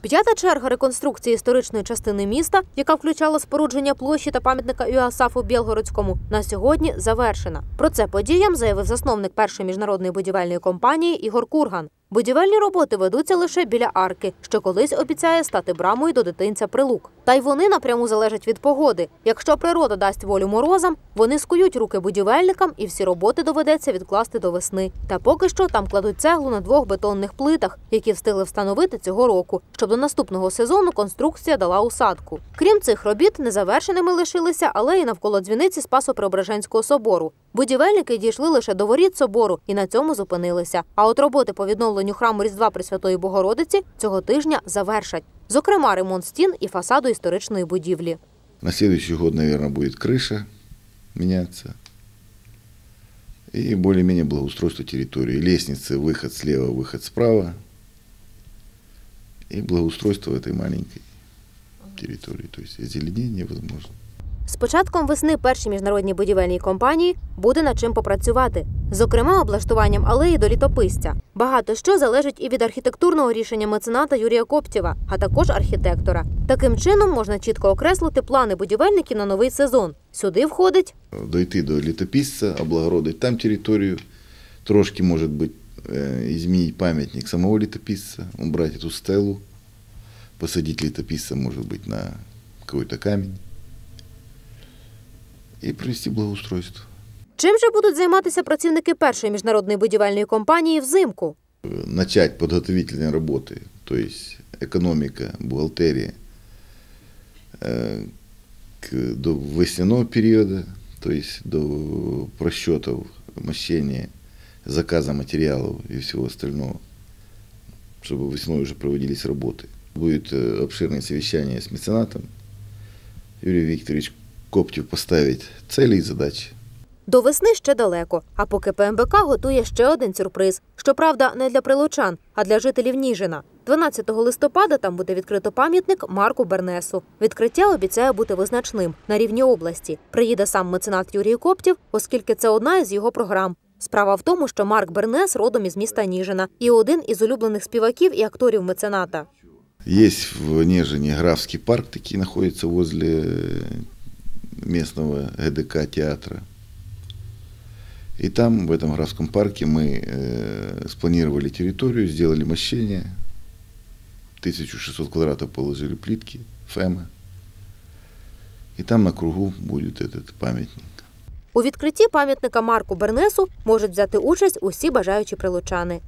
П'ята черга реконструкції історичної частини міста, яка включала спорудження площі та пам'ятника Юасафу Білгородському, на сьогодні завершена. Про це подіям заявив засновник першої міжнародної будівельної компанії Ігор Курган. Будівельні роботи ведуться лише біля арки, що колись обіцяє стати брамою до дитинця Прилук. Та й вони напряму залежать від погоди. Якщо природа дасть волю морозам, вони скують руки будівельникам, і всі роботи доведеться відкласти до весни. Та поки що там кладуть цеглу на двох бетонних плитах, які встигли встановити цього року, щоб до наступного сезону конструкція дала усадку. Крім цих робіт, незавершеними лишилися алеї навколо дзвіниці Спасо-Преображенського собору. Будівельники дійшли лише до воріт собору і на цьому зупинилися. А от роботи по відновленню храму Різдва Пресвятої Богородиці цього тижня завершать Зокрема, ремонт стін і фасаду історичної будівлі. На следующий год, наверное, будет крыша меняться. И более-менее благоустройство территории. Лестницы, выход слева, выход справа. И благоустройство этой маленькой территории. То есть озеленение возможно. З початком весни першій міжнародній будівельній компанії буде над чим попрацювати. Зокрема, облаштуванням алеї до літописця. Багато що залежить і від архітектурного рішення мецената Юрія Коптєва, а також архітектора. Таким чином можна чітко окреслити плани будівельників на новий сезон. Сюди входить Дойти до летописца, облагородить там территорию. Трошки, может быть, э, изменить памятник самого летописца, убрать эту стелу, посадить летописца, может быть, на какой-то камень и провести благоустройство. чим же будуть займатися працівники першої міжнародної будівельної компанії взимку. начать подготовительные работы, то есть экономика, бухгалтерия, э, к, до весняного периода, то есть до просчетов, мощения, заказа материалов и всего остального, чтобы весной уже проводились работы. Будет э, обширное совещание с меценатом. Юрий Викторович Коптев поставить цели и задачи. До весни ще далеко, а поки ПМБК готує ще один сюрприз. Щоправда, не для прилучан, а для жителів Ніжина. 12 листопада там буде відкрито пам'ятник Марку Бернесу. Відкриття обіцяє бути визначним на рівні області. Приїде сам меценат Юрій Коптів, оскільки це одна із його програм. Справа в тому, що Марк Бернес родом із міста Ніжина і один із улюблених співаків і акторів мецената. Есть в Нежине Графский парк, такие находится возле местного ГДК театра. И там, в этом Графском парке, мы э, спланировали территорию, сделали мощение. 1600 квадратов положили плитки, ФЭМа. И там на кругу будет этот памятник. У відкритті пам'ятника Марку Бернесу можуть взяти участь усі бажаючі прилучани.